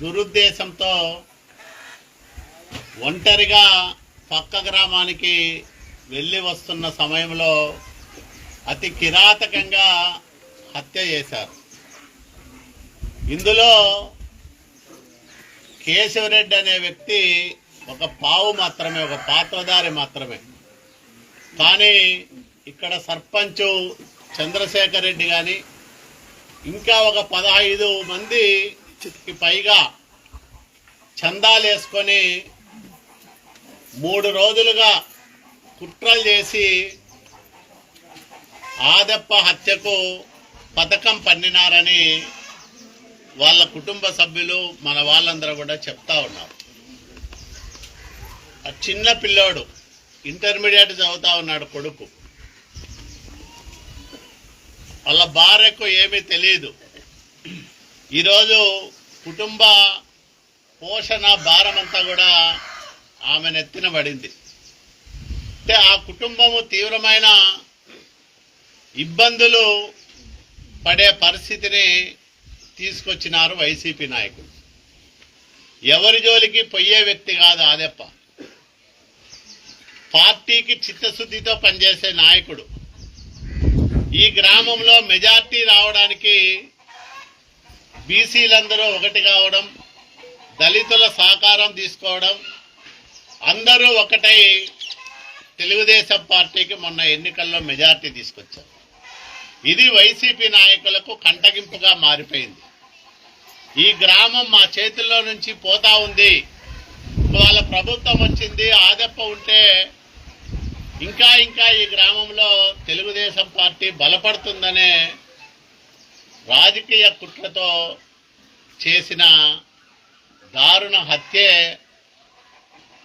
దురుద్దేశంతో ఒంటరిగా పక్క గ్రామానికి వెళ్ళి వస్తున్న సమయంలో అతి కిరాతకంగా హత్య చేశారు. ఇందులో కేశవరెడ్డి అనే వ్యక్తి ఒక పావు మాత్రమే ఒక పాత్రధారి మాత్రమే. కానీ ఇక్కడ సర్పంచ్ చంద్రశేఖర్ రెడ్డి కానీ ఇంకా ఒక పదహైదు మంది పైగా చందాలు వేసుకొని మూడు రోజులుగా కుట్రలు చేసి ఆదప్ప హత్యకు పథకం పన్నినారని వాళ్ళ కుటుంబ సభ్యులు మన వాళ్ళందరూ కూడా చెప్తా ఉన్నారు. ఆ చిన్న పిల్లోడు ఇంటర్మీడియట్ చదువుతా ఉన్నాడు కొడుకు. వాళ్ళ భార్యకు ఏమీ తెలియదు. ఈరోజు కుటుంబ పోషణ భారం అంతా కూడా ఆమె నెత్తిన పడింది. అంటే ఆ కుటుంబము తీవ్రమైన ఇబ్బందులు పడే పరిస్థితిని తీసుకొచ్చినారు వైసీపీ నాయకులు. ఎవరి జోలికి పొయ్యే వ్యక్తి కాదు ఆదెప్ప. పార్టీకి చిత్తశుద్ధితో పనిచేసే నాయకుడు. ఈ గ్రామంలో మెజార్టీ రావడానికి బీసీలందరూ ఒకటి కావడం దళితుల సహకారం తీసుకోవడం అందరూ ఒకటై తెలుగుదేశం పార్టీకి మొన్న ఎన్నికల్లో మెజార్టీ తీసుకొచ్చారు. ఇది వైసీపీ నాయకులకు కంటగింపుగా మారిపోయింది. ఈ గ్రామం మా చేతుల్లో నుంచి పోతా ఉంది. వాళ్ళ ప్రభుత్వం వచ్చింది ఆదెప్ప ఉంటే ఇంకా ఇంకా ఈ గ్రామంలో తెలుగుదేశం పార్టీ బలపడుతుందనే రాజకీయ కుట్రతో చేసిన దారుణ హత్యే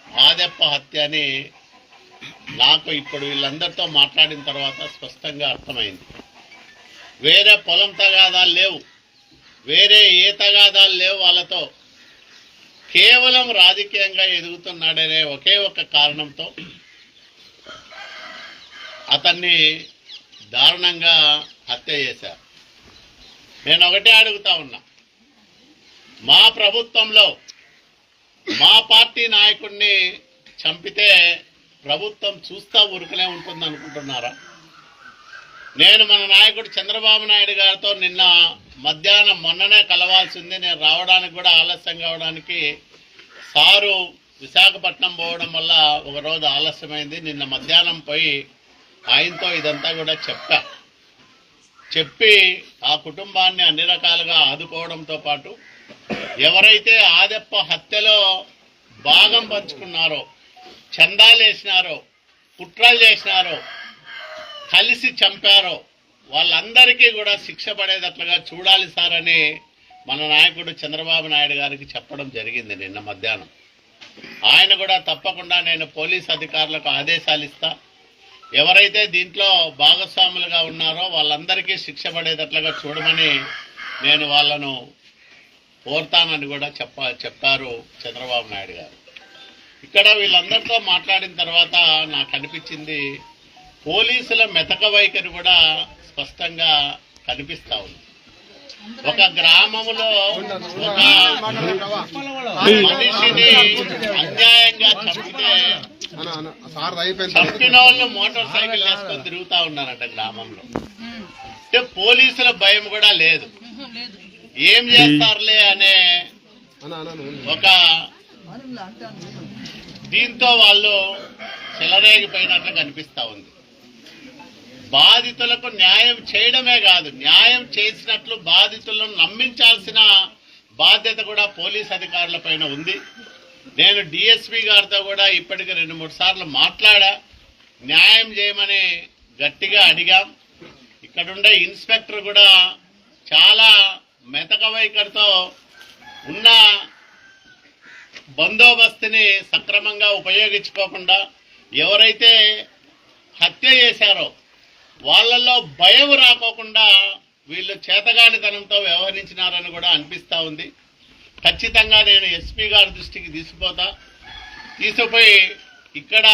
మాదెప్ప హత్య అని నాకు ఇప్పుడు వీళ్ళందరితో మాట్లాడిన తర్వాత స్పష్టంగా అర్థమైంది. వేరే పొలం తగాదాలు లేవు. వేరే ఏ తగాదాలు లేవు వాళ్ళతో. కేవలం రాజకీయంగా ఎదుగుతున్నాడనే ఒకే ఒక కారణంతో అతన్ని దారుణంగా హత్య చేశారు. నేను ఒకటే అడుగుతా ఉన్నా. మా ప్రభుత్వంలో మా పార్టీ నాయకుడిని చంపితే ప్రభుత్వం చూస్తా ఉరుకులే ఉంటుంది అనుకుంటున్నారా? నేను మన నాయకుడు చంద్రబాబు నాయుడు గారితో నిన్న మధ్యాహ్నం మొన్ననే కలవాల్సింది. నేను రావడానికి కూడా ఆలస్యం కావడానికి సారు విశాఖపట్నం పోవడం వల్ల ఒక రోజు ఆలస్యమైంది. నిన్న మధ్యాహ్నం పోయి ఆయనతో ఇదంతా కూడా చెప్పా. చెప్పి ఆ కుటుంబాన్ని అన్ని రకాలుగా ఆదుకోవడంతో పాటు ఎవరైతే ఆదెప్ప హత్యలో భాగం పంచుకున్నారో చందాలు వేసినారో కుట్రలు చేసినారో కలిసి చంపారో వాళ్ళందరికీ కూడా శిక్ష పడేటట్లుగా చూడాలి సార్ అని మన నాయకుడు చంద్రబాబు నాయుడు గారికి చెప్పడం జరిగింది నిన్న మధ్యాహ్నం. ఆయన కూడా తప్పకుండా నేను పోలీస్ అధికారులకు ఆదేశాలు ఇస్తాను ఎవరైతే దీంట్లో భాగస్వాములుగా ఉన్నారో వాళ్ళందరికీ శిక్ష పడేటట్లుగా చూడమని నేను వాళ్ళను కోరుతానని కూడా చెప్ప చెప్పారు చంద్రబాబు నాయుడు గారు. ఇక్కడ వీళ్ళందరితో మాట్లాడిన తర్వాత నాకు అనిపించింది పోలీసుల మెతక వైఖరి కూడా స్పష్టంగా కనిపిస్తా ఉంది. ఒక గ్రామములో ఒక మనిషిని అన్యాయంగా చంపితే చంపిన వాళ్ళు మోటార్ సైకిల్ వేసుకొని తిరుగుతా ఉన్నారట గ్రామంలో. అంటే పోలీసుల భయం కూడా లేదు. ఏం చేస్తారులే అనే ఒక దీంతో వాళ్ళు చెలరేగిపోయినట్లు కనిపిస్తా ఉంది. బాధితులకు న్యాయం చేయడమే కాదు న్యాయం చేసినట్లు బాధితులను నమ్మించాల్సిన బాధ్యత కూడా పోలీస్ అధికారుల పైన ఉంది. నేను డిఎస్పీ గారితో కూడా ఇప్పటికి రెండు మూడు సార్లు మాట్లాడా. న్యాయం చేయమని గట్టిగా అడిగాం. ఇక్కడుండే ఇన్స్పెక్టర్ కూడా చాలా మెతక వైఖరితో ఉన్న బందోబస్తుని సక్రమంగా ఉపయోగించుకోకుండా ఎవరైతే హత్య చేశారో వాళ్ళల్లో భయం రాకోకుండా వీళ్ళు చేతగానితనంతో వ్యవహరించినారని కూడా అనిపిస్తూ ఉంది. ఖచ్చితంగా నేను ఎస్పీ గారి దృష్టికి తీసుకుపోతా. తీసుకుపోయి ఇక్కడ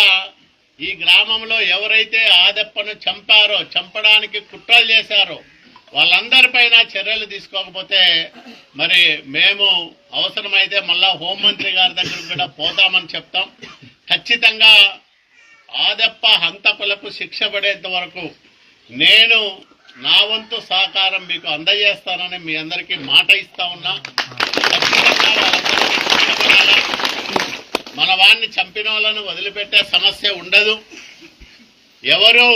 ఈ గ్రామంలో ఎవరైతే ఆదెప్పను చంపారో చంపడానికి కుట్రలు చేశారో వాళ్ళందరిపైన చర్యలు తీసుకోకపోతే మరి మేము అవసరమైతే మళ్ళా హోంమంత్రి గారి దగ్గరకు కూడా పోతామని చెప్తాం. ఖచ్చితంగా ఆదెప్ప హంతకులకు శిక్ష పడేంత వరకు నేను నా వంతు సహకారం మీకు అందజేస్తానని మీ అందరికీ మాట ఇస్తా ఉన్నా ఖచ్చితంగా వాళ్ళందరికీ శిక్ష పడాలా. మన వాడిని చంపిన వాళ్ళను వదిలిపెట్టే సమస్య ఉండదు. ఎవరు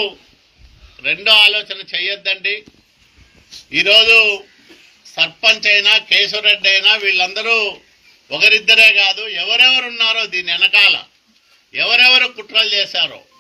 రెండో ఆలోచన చేయొద్దండి ఈరోజు సర్పంచ్ అయినా కేశవరెడ్డి అయినా వీళ్ళందరూ ఒకరిద్దరే కాదు ఎవరెవరు ఉన్నారో దీని వెనకాల ఎవరెవరు కుట్రలు చేశారో